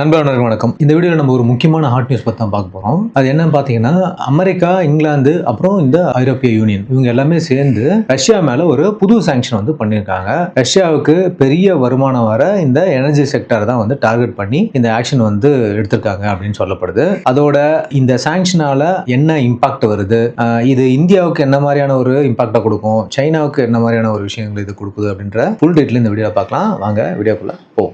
நண்பர்களுக்கு வணக்கம். இந்த வீடியோவில் நம்ம ஒரு முக்கியமான ஹாட் நியூஸ் பற்றி தான் பார்க்க போகிறோம் அது என்னன்னு பார்த்தீங்கன்னா அமெரிக்கா இங்கிலாந்து அப்புறம் இந்த ஐரோப்பிய யூனியன் இவங்க எல்லாமே சேர்ந்து ரஷ்யா மேலே ஒரு புது சாங்ஷன் வந்து பண்ணியிருக்காங்க. ரஷ்யாவுக்கு பெரிய வருமானம் வர இந்த எனர்ஜி செக்டர் தான் வந்து டார்கெட் பண்ணி இந்த ஆக்ஷன் வந்து எடுத்திருக்காங்க அப்படின்னு சொல்லப்படுது. அதோட இந்த சாங்ஷனால என்ன இம்பாக்ட் வருது? இது இந்தியாவுக்கு என்ன மாதிரியான ஒரு இம்பாக்டை கொடுக்கும்? சைனாவுக்கு என்ன மாதிரியான ஒரு விஷயங்கள் இது கொடுக்குது அப்படின்ற ஃபுல் டீட்டெயில் இந்த வீடியோவில் பார்க்கலாம். வாங்க வீடியோக்குள்ள போ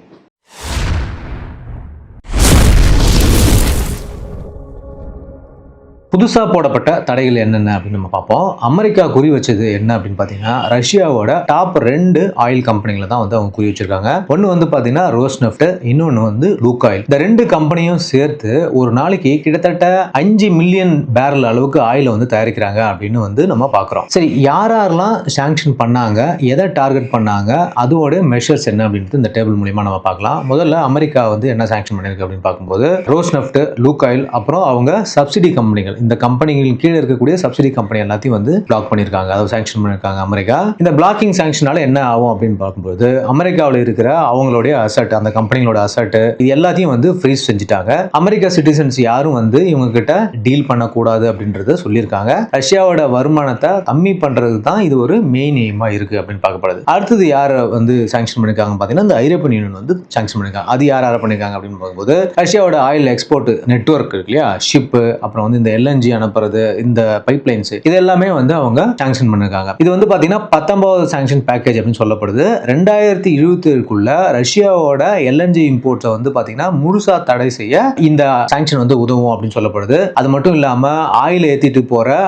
புதுசாக போடப்பட்ட தடைகள் என்னென்ன அப்படின்னு நம்ம பார்ப்போம். அமெரிக்கா குறி வச்சது என்ன அப்படின்னு பார்த்தீங்கன்னா ரஷ்யாவோட டாப் ரெண்டு ஆயில் கம்பெனிகளை தான் வந்து அவங்க குறி வச்சிருக்காங்க. ஒன்று வந்து பார்த்தீங்கன்னா ரோஸ் நெஃப்ட் இன்னொன்று வந்து லூக் ஆயில் இந்த ரெண்டு கம்பெனியும் சேர்த்து ஒரு நாளைக்கு கிட்டத்தட்ட அஞ்சு மில்லியன் பேரல் அளவுக்கு ஆயிலை வந்து தயாரிக்கிறாங்க அப்படின்னு வந்து நம்ம பார்க்குறோம். சரி யார் யாரெல்லாம் சாங்ஷன் பண்ணாங்க எதை டார்கெட் பண்ணாங்க அதோட மெஷர்ஸ் என்ன அப்படின்ட்டு இந்த டேபிள் மூலியமா நம்ம பார்க்கலாம். முதல்ல அமெரிக்கா வந்து என்ன சாங்ஷன் பண்ணியிருக்கு அப்படின்னு பார்க்கும்போது ரோஸ் நெஃப்ட் லூக் ஆயில் அப்புறம் அவங்க சப்சிடி கம்பெனிகள் இந்த கம்பெனிகள் கீழே இருக்கக்கூடிய சப்சிடி கம்பெனி எல்லாத்தையும் வந்து பிளாக் பண்ணியிருக்காங்க. அதாவது சாங்ஷன் பண்ணியிருக்காங்க அமெரிக்கா. இந்த பிளாக்கிங் சாங்ஷனால என்ன ஆகும் அப்படின்னு பார்க்கும்போது அமெரிக்காவில் இருக்கிற அவங்களுடைய அசட் அந்த கம்பெனிகளோட அசட் இது எல்லாத்தையும் வந்து ஃப்ரீஸ் செஞ்சுட்டாங்க. அமெரிக்கா சிட்டிசன்ஸ் யாரும் வந்து இவங்க கிட்ட டீல் பண்ணக்கூடாது அப்படின்றத சொல்லியிருக்காங்க. ரஷ்யாவோட வருமானத்தை கம்மி பண்றது தான் இது ஒரு மெயின் எய்மா இருக்கு அப்படின்னு பார்க்கப்படுது. அடுத்தது யார் வந்து சாங்ஷன் பண்ணிருக்காங்க பார்த்தீங்கன்னா இந்த ஐரோப்பியன் யூனியன் வந்து சாங்ஷன் பண்ணிருக்காங்க. அது யார் யாரை பண்ணிருக்காங்க அப்படின்னு பார்க்கும்போது ரஷ்யாவோட ஆயில் எக்ஸ்போர்ட் நெட்வொர்க் இருக்கு இல்லையா? ஷிப்பு அப்புறம் வந்து இந்த எல்என்ஜி அனுப்புறது இந்த பைப் லைன்ஸ் இது எல்லாமே வந்து அவங்க சாங்ஷன் பண்ணிருக்காங்க. இது வந்து பாத்தீங்கன்னா பத்தொன்பது சாங்ஷன் பேக்கேஜ் அப்படின்னு சொல்லப்படுது. ரெண்டாயிரத்தி இருபத்தி ஏழுக்குள்ள ரஷ்யாவோட எல்என்ஜி இம்போர்ட்ஸை வந்து பார்த்தீங்கன்னா முழுசா தடை செய்ய இந்த சாங்ஷன் வந்து உதவும் அப்படின்னு சொல்லப்படுது. அது மட்டும் இல்லாம ஆயில் ஏத்திட்டு போற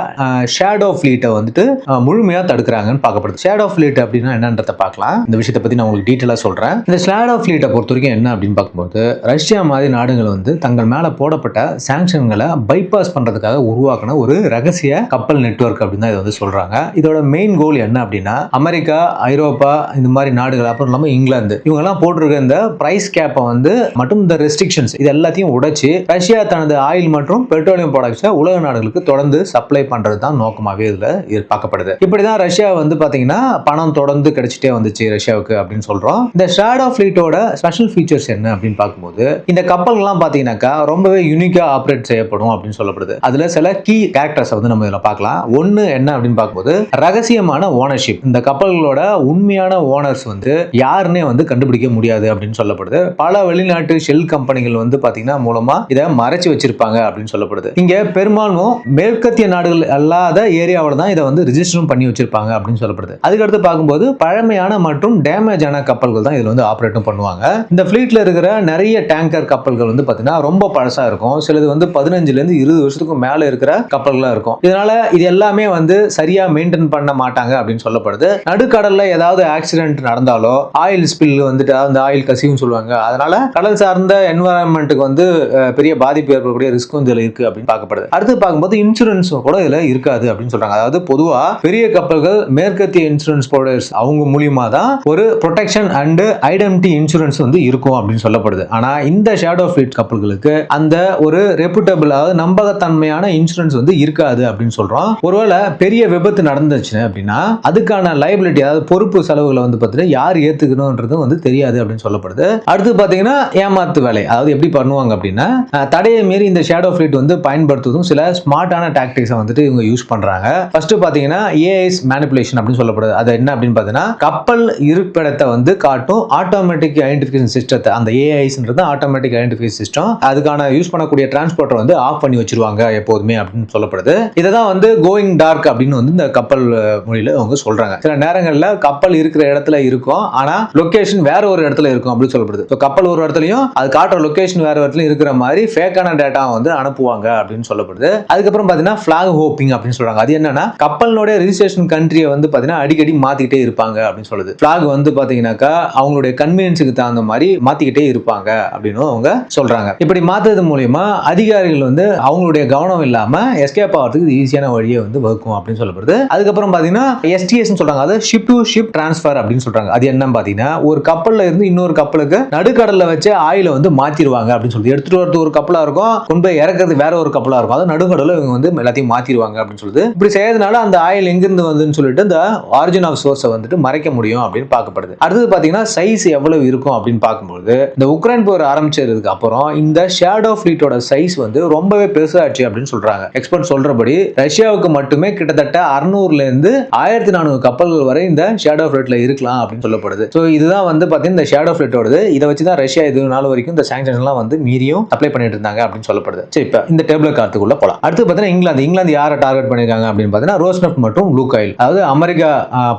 ஷேடோ ஃபிளீட்டை வந்துட்டு முழுமையா தடுக்கிறாங்கன்னு பார்க்கப்படுது. ஷேடோ ஃபிளீட் அப்படின்னா என்னன்றத பார்க்கலாம். இந்த விஷயத்தை பத்தி நான் உங்களுக்கு டீட்டெயிலாக சொல்றேன். இந்த ஷேடோ ஃபிளீட்டை பொறுத்த வரைக்கும் என்ன அப்படின்னு பார்க்கும்போது ரஷ்யா மாதிரி நாடுகள் வந்து தங்கள் மேல போடப்பட்ட சாங்ஷன்களை பைபாஸ் பண்றதுக்காக உருவாக்கின ஒரு ரகசிய கப்பல் நெட்வொர்க் அப்படின்னு தான் இதை வந்து சொல்றாங்க. இதோட மெயின் கோல் என்ன அப்படின்னா அமெரிக்கா ஐரோப்பா இந்த மாதிரி நாடுகள் அப்புறம் இல்லாமல் இங்கிலாந்து இவங்க எல்லாம் போட்டிருக்க இந்த பிரைஸ் கேப்பை வந்து மற்றும் இந்த ரெஸ்ட்ரிக்ஷன்ஸ் இது எல்லாத்தையும் உடைச்சு ரஷ்யா தனது ஆயில் மற்றும் பெட்ரோலியம் ப்ராடக்ட்ஸை உலக நாடுகளுக்கு தொடர்ந்து சப்ளை பண்றது தான் நோக்கமாகவே இதுல இது பார்க்கப்படுது. இப்படிதான் ரஷ்யா வந்து பாத்தீங்கன்னா பணம் தொடர்ந்து கிடைச்சிட்டே வந்துச்சு ரஷ்யாவுக்கு அப்படின்னு சொல்றோம். இந்த ஷேடோ ஃபிளீட்டோட ஸ்பெஷல் ஃபீச்சர்ஸ் என்ன அப்படின்னு பார்க்கும்போது இந்த கப்பல்கள்லாம் பார்த்தீங்கன்னாக்கா ரொம்பவே யூனிக்கா ஆப்ரேட் செய்யப்படும் அப்படின்னு சொல்லப்படுது. அதுல சில கீ கேரக்டர்ஸ் வந்து நம்ம இதில் பார்க்கலாம். ஒன்னு என்ன அப்படின்னு பார்க்கும்போது ரகசியமான ஓனர்ஷிப் இந்த கப்பல்களோட உண்மையான ஓனர்ஸ் வந்து யாருன்னே வந்து கண்டுபிடிக்க முடியாது அப்படின்னு சொல்லப்படுது. பல வெளிநாட்டு ஷெல் கம்பெனிகள் வந்து பார்த்தீங்கன்னா மூலமாக இதை மறைச்சு வச்சிருப்பாங்க அப்படின்னு சொல்லப்படுது. இங்கே பெரும்பாலும் மேற்கத்திய நாடுகள் அல்லாத ஏரியாவில் தான் இதை வந்து ரிஜிஸ்டரும் பண்ணி வச்சிருப்பாங்க அப்படின்னு சொல்லப்படுது. அதுக்கடுத்து பார்க்கும்போது பழமையான மற்றும் டேமேஜ் ஆன கப்பல்கள் தான் இதில் வந்து ஆப்ரேட்டும் பண்ணுவாங்க. இந்த ஃப்ளீட்டில் இருக்கிற நிறைய டேங்கர் கப்பல்கள் வந்து பார்த்தீங்கன்னா ரொம்ப பழசாக இருக்கும். சிலது வந்து பதினஞ்சுலேருந்து இருபது வருஷத்துக்கும் மேலே இருக்கிற கப்பல்களா இருக்கும். இதனால இது எல்லாமே வந்து சரியா மெயின்டைன் பண்ண மாட்டாங்க அப்படின்னு சொல்லப்படுது. நடுக்கடல்ல ஏதாவது ஆக்சிடென்ட் நடந்தாலோ ஆயில் ஸ்பில் வந்துட்டு அந்த ஆயில் கசிவுன்னு சொல்லுவாங்க. அதனால கடல் சார்ந்த என்வரான்மெண்ட்டுக்கு வந்து பெரிய பாதிப்பு ஏற்படக்கூடிய ரிஸ்க் வந்து இருக்கு அப்படின்னு பார்க்கப்படுது. அடுத்து பார்க்கும்போது இன்சூரன்ஸ் கூட இதுல இருக்காது அப்படின்னு சொல்றாங்க. அதாவது பொதுவா பெரிய கப்பல்கள் மேற்கத்திய இன்சூரன்ஸ் ப்ரொவைடர்ஸ் அவங்க மூலியமா தான் ஒரு ப்ரொடெக்ஷன் அண்ட் ஐடென்டி இன்சூரன்ஸ் வந்து இருக்கும் அப்படின்னு சொல்லப்படுது. ஆனா இந்த ஷேடோ ஃபிளீட் கப்பல்களுக்கு அந்த ஒரு ரெப்புட்டபிள் அதாவது நம்பகத்தன்மையான இன்சூரன்ஸ் வந்து இருக்காது அப்படின்னு சொல்றோம். ஒருவேளை பெரிய விபத்து நடந்துச்சு அப்படின்னா அதுக்கான லைபிலிட்டி அதாவது பொறுப்பு செலவுகளை வந்து பார்த்தீங்கன்னா யார் ஏத்துக்கணும்ன்றது வந்து தெரியாது அப்படின்னு சொல்லப்படுது. அடுத்து பார்த்தீங்கன்னா ஏமாத்து வேலை. அதாவது எப்படி பண்ணுவாங்க அப்படின்னா தடையை மீறி இந்த ஷேடோ ஃபிளீட் வந்து பயன்படுத்துவதும் சில ஸ்மார்ட்டான டாக்டிக்ஸை வந்துட்டு இவங்க யூஸ் பண்றாங்க. ஃபர்ஸ்ட் பார்த்தீங்கன்னா ஏஐஸ் மேனிப்புலேஷன் அப்படின்னு சொல்லப்படுது. அது என்ன அப்படின்னு பார்த்தீங்கன்னா கப்பல் இருப்பிடத்தை வந்து காட்டும் ஆட்டோமேட்டிக் ஐடென்டிஃபிகேஷன் சிஸ்டத்தை அந்த ஏஐஸ்ன்றது ஆட்டோமேட்டிக் ஐடென்டிஃபிகேஷன் சிஸ்டம் அதுக்கான யூஸ் பண்ணக்கூடிய டிரான்ஸ்போர்ட்டர் வந்து ஆஃப் பண்ணி வச்சிருவாங்க. எப்போதுமே அப்படின்னு சொல்லப்படுது. இதை தான் வந்து கோயிங் டார்க் அப்படின்னு வந்து இந்த கப்பல் மொழியில அவங்க சொல்றாங்க. சில நேரங்களில் கப்பல் இருக்கிற இடத்துல இருக்கும். ஆனா லொகேஷன் வேற ஒரு இடத்துல இருக்கும் அப்படின்னு சொல்லப்படுது. So, கப்பல் ஒரு இடத்துலயும் அது காட்டுற லொகேஷன் வேற இடத்துலையும் இருக்கிற மாதிரி ஃபேக்கான டேட்டா வந்து அனுப்புவாங்க அப்படின்னு சொல்லப்படுது. அதுக்கப்புறம் பாத்தீங்கன்னா ஃபிளாக் ஹோப்பிங் அப்படின்னு சொல்றாங்க. அது என்னன்னா கப்பலினுடைய ரிஜிஸ்ட்ரேஷன் கண்ட்ரியை வந்து பாத்தீங்கன்னா அடிக்கடி மாத்திக்கிட்டே இருப்பாங்க அப்படின்னு சொல்லுது. ஃபிளாக் வந்து பாத்தீங்கன்னாக்கா அவங்களுடைய கன்வீனியன்ஸுக்கு தகுந்த மாதிரி மாத்திக்கிட்டே இருப்பாங்க அப்படின்னு அவங்க சொல்றாங்க. இப்படி மாத்துறது மூலியமா அதிகாரிகள் வந்து அவங்களுடைய கவனம் மட்டும் இல்லாம எஸ்கேப் ஆகிறதுக்கு ஈஸியான வழியை வந்து வகுக்கும் அப்படின்னு சொல்லப்படுது. அதுக்கப்புறம் பாத்தீங்கன்னா எஸ்டிஎஸ் சொல்றாங்க. அது ஷிப் டு ஷிப் டிரான்ஸ்ஃபர் அப்படின்னு சொல்றாங்க. அது என்னன்னு பாத்தீங்கன்னா ஒரு கப்பல்ல இருந்து இன்னொரு கப்பலுக்கு நடுக்கடல்ல வச்சு ஆயில வந்து மாற்றிடுவாங்க அப்படின்னு சொல்லிட்டு எடுத்துட்டு வரது ஒரு கப்பலா இருக்கும். கொண்டு போய் இறக்குறது வேற ஒரு கப்பலா இருக்கும். அது நடுக்கடல இவங்க வந்து எல்லாத்தையும் மாத்திருவாங்க அப்படின்னு சொல்லுது. இப்படி செய்யறதுனால அந்த ஆயில் எங்கிருந்து வந்துன்னு சொல்லிட்டு இந்த ஆரிஜின் ஆஃப் சோர்ஸை வந்துட்டு மறைக்க முடியும் அப்படின்னு பார்க்கப்படுது. அடுத்தது பாத்தீங்கன்னா சைஸ் எவ்வளவு இருக்கும் அப்படின்னு பார்க்கும்போது இந்த உக்ரைன் போர் ஆரம்பிச்சதுக்கு அப்புறம் இந்த ஷேடோ ஃபிளீட்டோட சைஸ் வந்து ரொம்பவே பெருசாச்சு அப்படின்னு சொல்றாங்க. எக்ஸ்பர்ட் சொல்றபடி ரஷ்யாவுக்கு மட்டுமே கிட்டத்தட்ட அறுநூறுல இருந்து ஆயிரத்தி நானூறு கப்பல்கள் வரை இந்த ஷேடோ ஃபிளட்ல இருக்கலாம் அப்படின்னு சொல்லப்படுது. ஸோ இதுதான் வந்து பாத்தீங்கன்னா இந்த ஷேடோ ஃபிளட்டோடது இதை வச்சு தான் ரஷ்யா இது நாள் வரைக்கும் இந்த சாங்ஷன்ஸ் எல்லாம் வந்து மீறியும் அப்ளை பண்ணிட்டு இருந்தாங்க அப்படின்னு சொல்லப்படுது. சரி இப்போ இந்த டேபிள் கார்த்துக்குள்ள போலாம். அடுத்து பார்த்தீங்கன்னா இங்கிலாந்து. இங்கிலாந்து யாரை டார்கெட் பண்ணியிருக்காங்க அப்படின்னு பார்த்தீங்கன்னா ரோஸ்னப் மற்றும் ப்ளூ காயில் அதாவது அமெரிக்கா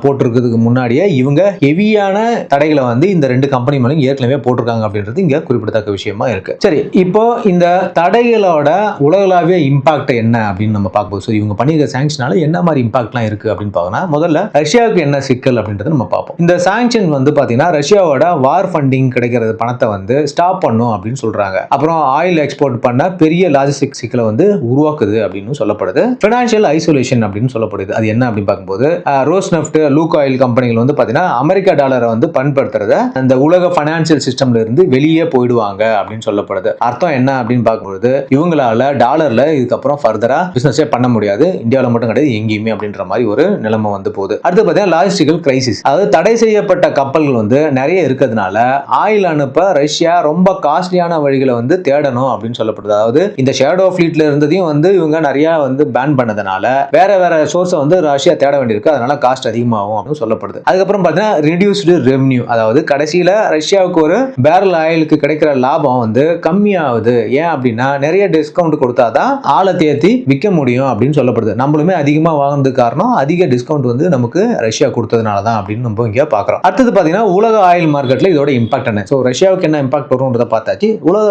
போட்டிருக்கிறதுக்கு முன்னாடியே இவங்க ஹெவியான தடைகளை வந்து இந்த ரெண்டு கம்பெனி மேலும் ஏற்கனவே போட்டிருக்காங்க அப்படின்றது இங்க குறிப்பிடத்தக்க விஷயமா இருக்கு. சரி இப்போ இந்த தடைகளோட உலகளாவிய இம்பாக்ட் என்ன அப்படின்னு நம்ம பார்க்கும்போது ஸோ இவங்க பண்ணியிருக்க சாங்ஷனால என்ன மாதிரி இம்பாக்ட்லாம் இருக்கு அப்படின்னு பார்க்கணும் முதல்ல ரஷ்யாவுக்கு என்ன சிக்கல் அப்படின்றத நம்ம பார்ப்போம். இந்த சாங்ஷன் வந்து பார்த்தீங்கன்னா ரஷ்யாவோட வார் ஃபண்டிங் கிடைக்கிறது பணத்தை வந்து ஸ்டாப் பண்ணும் அப்படின்னு சொல்றாங்க. அப்புறம் ஆயில் எக்ஸ்போர்ட் பண்ண பெரிய லாஜிஸ்டிக் சிக்கலை வந்து உருவாக்குது அப்படின்னு சொல்லப்படுது. ஃபினான்ஷியல் ஐசோலேஷன் அப்படின்னு சொல்லப்படுது. அது என்ன அப்படின்னு பார்க்கும்போது ரோஸ் நெஃப்ட் லூக் ஆயில் கம்பெனிகள் வந்து பார்த்தீங்கன்னா அமெரிக்கா டாலரை வந்து பயன்படுத்துறத அந்த உலக ஃபைனான்சியல் சிஸ்டம்ல இருந்து வெளியே போயிடுவாங்க அப்படின்னு சொல்லப்படுது. அர்த்தம் என்ன அப்படின்னு பார்க்கும்போது இவங்களால டாலர்ல இதுக்கப்புறம் ஃபர்தரா பிசினஸே பண்ண முடியாது. இந்தியாவில் மட்டும் கிடையாது எங்கேயுமே அப்படின்ற மாதிரி ஒரு நிலைமை வந்து போகுது. அடுத்து பார்த்தீங்கன்னா லாஜிஸ்டிக்கல் கிரைசிஸ் அதாவது தடை செய்யப்பட்ட கப்பல்கள் வந்து நிறைய இருக்கிறதுனால ஆயில் அனுப்ப ரஷ்யா ரொம்ப காஸ்ட்லியான வழிகளை வந்து தேடணும் அப்படின்னு சொல்லப்படுது. அதாவது இந்த ஷேடோ ஃபிளீட்ல இருந்ததையும் வந்து இவங்க நிறைய வந்து பேன் பண்ணதுனால வேற வேற சோர்ஸை வந்து ரஷ்யா தேட வேண்டியிருக்கு. அதனால காஸ்ட் அதிகமாகும் அப்படின்னு சொல்லப்படுது. அதுக்கப்புறம் பார்த்தீங்கன்னா ரிடியூஸ்டு ரெவன்யூ அதாவது கடைசியில ரஷ்யாவுக்கு ஒரு பேரல் ஆயிலுக்கு கிடைக்கிற லாபம் வந்து கம்மியாகுது. ஏன் அப்படின்னா நிறைய டிஸ்கவுண்ட் கொடுத்தாதான் ஆளை தேர்த்தி விற்க முடியும் அப்படின்னு சொல்லப்படுது. நம்மளுமே அதிகமாக வாங்கினது காரணம் அதிக டிஸ்கவுண்ட் வந்து நமக்கு ரஷ்யா கொடுத்ததுனால தான் அப்படின்னு நம்ம இங்கே பார்க்குறோம் அடுத்தது பார்த்தீங்கன்னா உலக ஆயில் மார்க்கெட்டில் இதோட இம்பாக்ட் என்ன? ஸோ ரஷ்யாவுக்கு என்ன இம்பாக்ட் வரும்ன்றத பார்த்தாச்சு. உலக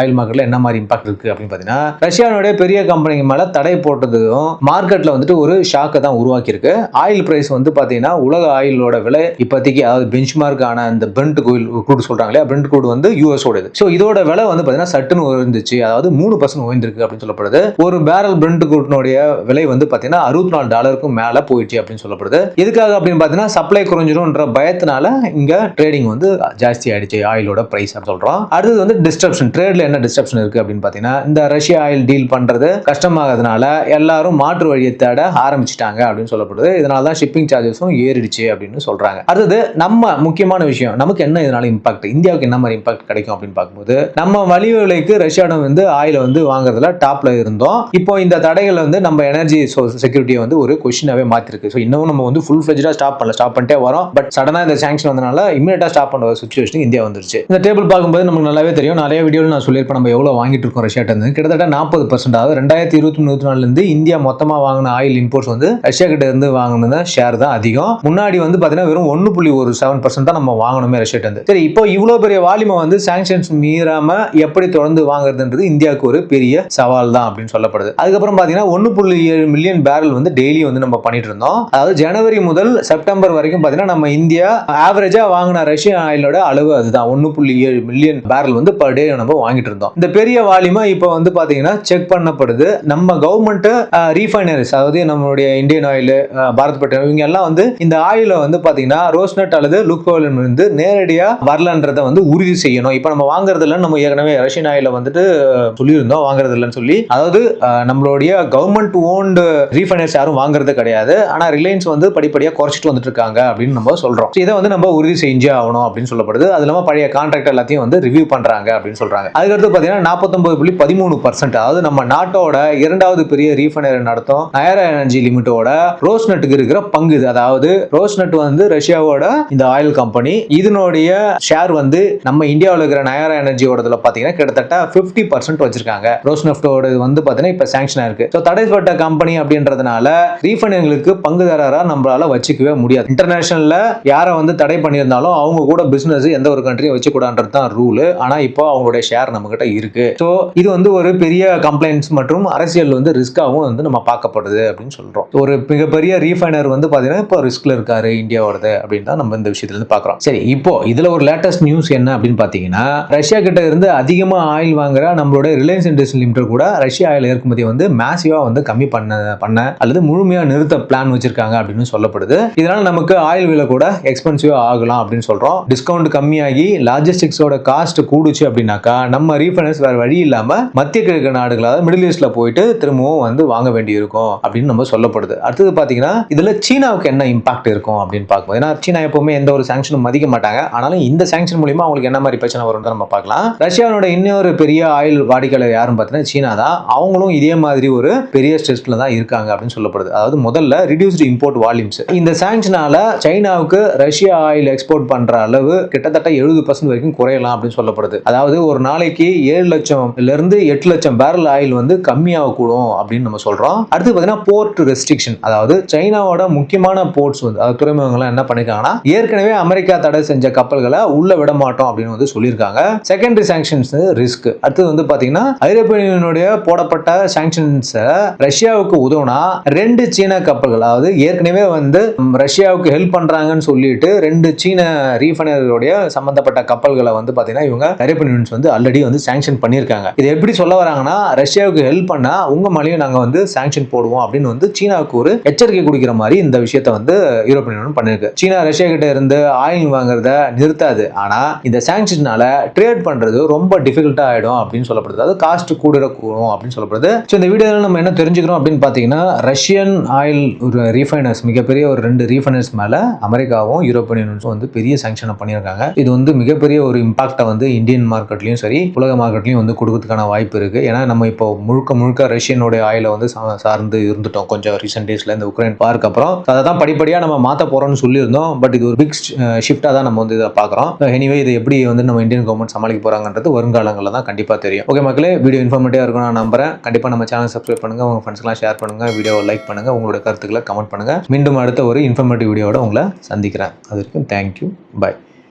ஆயில் மார்க்கெட்டில் என்ன மாதிரி இம்பாக்ட் இருக்குது அப்படின்னு பார்த்தீங்கன்னா ரஷ்யாவுடைய பெரிய கம்பெனிங்க மேலே தடை போட்டதும் மார்க்கெட்டில் வந்துட்டு ஒரு ஷாக்கை தான் உருவாக்கியிருக்கு. ஆயில் பிரைஸ் வந்து பார்த்தீங்கன்னா உலக ஆயிலோட விலை இப்போதைக்கு அதாவது பெஞ்ச் மார்க்கான அந்த பிரண்ட் கோயில் குரூட் சொல்கிறாங்க இல்லையா? பிரண்ட் குரூட் வந்து யூஎஸ் இது ஸோ இதோட விலை வந்து பார்த்தீங்கன்னா சட்டுன்னு உயர்ந்துச்சு. அதாவது மூணு பர்சன்ட் உயர்ந்திருக்கு அப்படின்னு சொல்லப்படுது. ஒரு பேரல் பிரண்ட் குரூட்னுடைய விலை வந்து பார்த்தீங்கன்னா அறுபத்தி நாலு டாலருக்கும் மேலே போயிடுச்சு அப்படின்னு சொல்லப்படுது. எதுக்காக அப்படின்னு பார்த்தீங்கன்னா சப்ளை குறைஞ்சிரும்ன்ற பயத்தினால இங்க ட்ரேடிங் வந்து ஜாஸ்தி ஆயிடுச்சு ஆயிலோட பிரைஸ் அப்படின்னு சொல்றோம். அடுத்தது வந்து டிஸ்ட்ரப்ஷன் ட்ரேட்ல என்ன டிஸ்ட்ரப்ஷன் இருக்கு அப்படின்னு பார்த்தீங்கன்னா இந்த ரஷ்யா ஆயில் டீல் பண்றது கஷ்டமாகிறதுனால எல்லாரும் மாற்று வழியை தேட ஆரம்பிச்சிட்டாங்க அப்படின்னு சொல்லப்படுது. இதனால தான் ஷிப்பிங் சார்ஜஸும் ஏறிடுச்சு அப்படின்னு சொல்றாங்க. அடுத்தது நம்ம முக்கியமான விஷயம் நமக்கு என்ன இதனால இம்பாக்ட் இந்தியாவுக்கு என்ன மாதிரி இம்பாக்ட் கிடைக்கும் அப்படின்னு பார்க்கும்போது நம்ம வழி விலைக்கு ரஷ்யாவிடம் வந்து ஆயில வந்து வாங்குறதுல டாப்ல இருந்தோம் இருந்தோம். இப்போ இந்த தடைகள் வந்து நம்ம எனர்ஜி செக்யூரிட்டியை வந்து ஒரு கொஸ்டினாவே மாத்திருக்கு. ஸோ இன்னும் நம்ம வந்து ஃபுல் ஃபிளெஜா ஸ்டாப் பண்ணல. ஸ்டாப் பண்ணிட்டே வரோம். பட் சடனா இந்த சாங்ஷன் வந்தனால இமீடியட்டா ஸ்டாப் பண்ண ஒரு சுச்சுவேஷன் இந்தியா வந்துருச்சு. இந்த டேபிள் பார்க்கும்போது நமக்கு நல்லாவே தெரியும். நிறைய வீடியோவில் நான் சொல்லியிருப்பேன். நம்ம எவ்வளோ வாங்கிட்டு இருக்கோம் ரஷ்யாட்ட இருந்து. கிட்டத்தட்ட நாற்பது பர்சன்ட் ஆகுது. ரெண்டாயிரத்தி இருபத்தி மூணு இருபத்தி நாலுல இருந்து இந்தியா மொத்தமாக வாங்கின ஆயில் இம்போர்ட்ஸ் வந்து ரஷ்யா கிட்ட இருந்து வாங்கின ஷேர் தான் அதிகம். முன்னாடி வந்து பார்த்தீங்கன்னா வெறும் ஒன்று புள்ளி ஒரு செவன் பர்சன்ட் தான் நம்ம வாங்கணுமே ரஷ்யாட்ட இருந்து. சரி இப்போ இவ்வளோ பெரிய வால்யூமை வந்து சாங்ஷன்ஸ் மீறாம எப்படி தொடர்ந்து வாங்குறதுன்றது இந்தியாவுக்கு ஒரு பெரிய சவால் தான் அப்படின்னு சொல்லப்படுது. அதுக்கப்புறம் பாத்தீங்கன்னா ஒன்று புள்ளி ஏழு மில்லியன் பேரல் வந்து டெய்லி வந்து நம்ம பண்ணிட்டு இருந்தோம். அதாவது ஜனவரி முதல் செப்டம்பர் வரைக்கும் பாத்தீங்கன்னா நம்ம இந்தியா ஆவரேஜா வாங்கின ரஷ்யன் ஆயிலோட அளவு அதுதான். ஒன்று புள்ளி ஏழு மில்லியன் பேரல் வந்து பர் டே நம்ம வாங்கிட்டு இருந்தோம். இந்த பெரிய வால்யூமா இப்போ வந்து பாத்தீங்கன்னா செக் பண்ணப்படுது. நம்ம கவர்மெண்ட் ரீஃபைனரிஸ் அதாவது நம்மளுடைய இந்தியன் ஆயில் பாரத் பெட்ரோல் இவங்க எல்லாம் வந்து இந்த ஆயில வந்து பாத்தீங்கன்னா ரோஸ்நட் அல்லது லுக்கோலின் இருந்து நேரடியாக வரலன்றதை வந்து உறுதி செய்யணும். இப்போ நம்ம வாங்குறது இல்ல நம்ம ஏற்கனவே ரஷ்யன் ஆயில வந்துட்டு சொல்லியிருந்தோம். வாங்குறது இல்லைன்னு சொல்லி. அதாவது அதாவது நம்மளுடைய கவர்மெண்ட் ஓன்டு ரீஃபைனர்ஸ் யாரும் வாங்குறது கிடையாது. ஆனால் ரிலையன்ஸ் வந்து படிப்படியாக குறைச்சிட்டு வந்துட்டு இருக்காங்க அப்படின்னு நம்ம சொல்கிறோம் இதை வந்து நம்ம உறுதி செஞ்சே ஆகணும் அப்படின்னு சொல்லப்படுது. அது இல்லாமல் பழைய கான்ட்ராக்ட் எல்லாத்தையும் வந்து ரிவ்யூ பண்ணுறாங்க அப்படின்னு சொல்கிறாங்க அதுக்கடுத்து பார்த்தீங்கன்னா நாற்பத்தொம்பது புள்ளி பதிமூணு பர்சன்ட் அதாவது நம்ம நாட்டோட இரண்டாவது பெரிய ரீஃபைனரி நடத்தும் நயரா எனர்ஜி லிமிட்டோட ரோஸ்நெட்டுக்கு இருக்கிற பங்கு இது. அதாவது ரோஸ்நட் வந்து ரஷ்யாவோட இந்த ஆயில் கம்பெனி இதனுடைய ஷேர் வந்து நம்ம இந்தியாவில் இருக்கிற நயரா எனர்ஜியோடதுல பார்த்தீங்கன்னா கிட்டத்தட்ட 50% பர்சன்ட் வச்சிருக்காங்க. ரோஸ்நெஃப்டோட வந்து பாத்தீங்கன்னா இப்ப சாங்ஷன் ஆயிருக்கு. ஸோ தடைப்பட்ட கம்பெனி அப்படின்றதுனால ரீஃபைனர்களுக்கு பங்குதாரரா நம்மளால வச்சுக்கவே முடியாது. இன்டர்நேஷனலில் யாரை வந்து தடை பண்ணியிருந்தாலும் அவங்க கூட பிசினஸ் எந்த ஒரு கண்ட்ரியும் வச்சுக்கூடான்றது தான் ரூல் ஆனா இப்போ அவங்களுடைய ஷேர் நம்ம கிட்ட இருக்கு. ஸோ இது வந்து ஒரு பெரிய கம்ப்ளைண்ட்ஸ் மற்றும் அரசியல் வந்து ரிஸ்க்காகவும் வந்து நம்ம பார்க்கப்படுது அப்படின்னு சொல்றோம். ஒரு மிகப்பெரிய ரீஃபைனர் வந்து பாத்தீங்கன்னா இப்போ ரிஸ்கில் இருக்காரு இந்தியாவோடது அப்படின்னு தான் நம்ம இந்த விஷயத்துல இருந்து பார்க்குறோம். சரி இப்போ இதில் ஒரு லேட்டஸ்ட் நியூஸ் என்ன அப்படின்னு பார்த்தீங்கன்னா ரஷ்யா கிட்ட இருந்து அதிகமாக ஆயில் வாங்குற நம்மளோட ரிலையன்ஸ் இண்டஸ்ட்ரி லிமிடெட் கூட ரஷ்யா ஆயில் இறக்குமதியை வந்து மேசிவா வந்து கம்மி பண்ண பண்ண அல்லது முழுமையா நிறுத்த பிளான் வச்சிருக்காங்க அப்படின்னு சொல்லப்படுது. இதனால நமக்கு ஆயில் விலை கூட எக்ஸ்பென்சிவா ஆகலாம் அப்படின்னு சொல்றோம். டிஸ்கவுண்ட் கம்மியாகி லாஜிஸ்டிக்ஸோட காஸ்ட் கூடுச்சு அப்படின்னாக்கா நம்ம ரீஃபைனர்ஸ் வேற வழி இல்லாம மத்திய கிழக்கு நாடுகளாக மிடில் ஈஸ்ட்ல போயிட்டு திரும்பவும் வந்து வாங்க வேண்டி இருக்கும் அப்படின்னு நம்ம சொல்லப்படுது. அடுத்தது பாத்தீங்கன்னா இதுல சீனாவுக்கு என்ன இம்பாக்ட் இருக்கும் அப்படின்னு பார்க்கும்போது ஏன்னா சீனா எப்பவுமே எந்த ஒரு சாங்ஷனும் மதிக்க மாட்டாங்க. ஆனாலும் இந்த சாங்ஷன் மூலியமா அவங்களுக்கு என்ன மாதிரி பிரச்சனை வரும்னு நம்ம பார்க்கலாம். ரஷ்யாவோட இன்னொரு பெரிய ஆயில் வாடிக்கையாளர் யாரும் பார்த்தீங்கன்னா சீனா தான். அவங்களும் இதே மாதிரி ஒரு பெரிய ஸ்ட்ரெஸ்ல தான் இருக்காங்க அப்படின்னு சொல்லப்படுது. அதாவது முதல்ல ரிடியூஸ்டு இம்போர்ட் வால்யூம்ஸ் இந்த சாங்ஷனால சைனாவுக்கு ரஷ்யா ஆயில் எக்ஸ்போர்ட் பண்ற அளவு கிட்டத்தட்ட எழுபது பர்சன்ட் வரைக்கும் குறையலாம் அப்படின்னு சொல்லப்படுது. அதாவது ஒரு நாளைக்கு ஏழு லட்சம்ல இருந்து எட்டு லட்சம் பேரல் ஆயில் வந்து கம்மியாகக்கூடும் அப்படின்னு நம்ம சொல்றோம். அடுத்து பார்த்தீங்கன்னா போர்ட் ரெஸ்ட்ரிக்ஷன் அதாவது சைனாவோட முக்கியமான போர்ட்ஸ் வந்து அதாவது துறைமுகங்கள்லாம் என்ன பண்ணிருக்காங்கன்னா ஏற்கனவே அமெரிக்கா தடை செஞ்ச கப்பல்களை உள்ள விட மாட்டோம் அப்படின்னு வந்து சொல்லியிருக்காங்க. செகண்டரி சாங்ஷன்ஸ் ரிஸ்க் அடுத்தது வந்து பாத்தீங்கன்னா ஐரோப்பிய யூனியனுடைய போடப்பட்ட சாங்ஷன்ஸை ரஷ்யாவுக்கு உதவுனா ரெண்டு சீன கப்பல்கள் அதாவது ஏற்கனவே வந்து ரஷ்யாவுக்கு ஹெல்ப் பண்றாங்கன்னு சொல்லிட்டு ரெண்டு சீன ரீஃபைனர்களுடைய சம்பந்தப்பட்ட கப்பல்களை வந்து பாத்தீங்கன்னா இவங்க ஐரோப்பியன் யூனியன்ஸ் வந்து ஆல்ரெடி வந்து சாங்ஷன் பண்ணியிருக்காங்க. இது எப்படி சொல்ல வராங்கன்னா ரஷ்யாவுக்கு ஹெல்ப் பண்ணா உங்க மேலேயும் நாங்க வந்து சாங்ஷன் போடுவோம் அப்படின்னு வந்து சீனாவுக்கு ஒரு எச்சரிக்கை கொடுக்கிற மாதிரி இந்த விஷயத்த வந்து யூரோப்பியன் யூனியன் பண்ணிருக்கு சீனா ரஷ்யா கிட்ட இருந்து ஆயில் வாங்குறத நிறுத்தாது. ஆனா இந்த சாங்ஷன்னால ட்ரேட் பண்றது ரொம்ப டிஃபிகல்ட்டா ஆயிடும் அப்படின்னு சொல்லப்படுது. அதாவது காஸ்ட் கூட கூடும் அப்படின்னு சொல்லப்படுது. ஸோ இந்த வீடியோவில் நம்ம என்ன தெரிஞ்சுக்கிறோம் அப்படின்னு பார்த்தீங்கன்னா ரஷ்யன் ஆயில் ஒரு ரீஃபைனர்ஸ் மிகப்பெரிய ஒரு ரெண்டு ரீஃபைனர்ஸ் மேலே அமெரிக்காவும் யூரோப்பியன் யூனியன்ஸும் வந்து பெரிய சாங்ஷனை பண்ணியிருக்காங்க. இது வந்து மிகப்பெரிய ஒரு இம்பாக்டை வந்து இந்தியன் மார்க்கெட்லையும் சரி உலக மார்க்கெட்லையும் வந்து கொடுக்கறதுக்கான வாய்ப்பு இருக்குது ஏன்னா நம்ம இப்போ முழுக்க முழுக்க ரஷ்யனுடைய ஆயிலை வந்து சா- சார்ந்து இருந்துட்டோம். கொஞ்சம் ரீசெண்ட் டேஸ்ல இந்த உக்ரைன் பார்க்க அப்புறம். அதை தான் படிப்படியாக நம்ம மாற்ற போகிறோம்னு சொல்லியிருந்தோம். பட் இது ஒரு பிக் ஷிஃப்டாக தான் நம்ம வந்து இதை பார்க்குறோம் எனிவே இது எப்படி வந்து நம்ம இந்தியன் கவர்மெண்ட் சமாளிக்க போகிறாங்கன்றது வருங்காலங்களில் தான் கண்டிப்பாக தெரியும். ஓகே மக்களே வீடியோ இன்ஃபார்மேட்டிவாக இருக்கும் நான் நம்புறேன். கண்டிப்பாக நம்ம சேனல் சப்ஸ்கிரைப் பண்ணுங்கள் உங்கள் ஃப்ரெண்ட்ஸ்லாம் ஷேர் பண்ணுங்கள் வீடியோவை லைக் பண்ணுங்க உங்களோட கருத்துக்களை கமெண்ட் பண்ணுங்கள் மீண்டும் அடுத்த ஒரு இன்ஃபர்மேட்டிவ் வீடியோவோட உங்களை சந்திக்கிறேன். அது வரைக்கும் தேங்க்யூ பை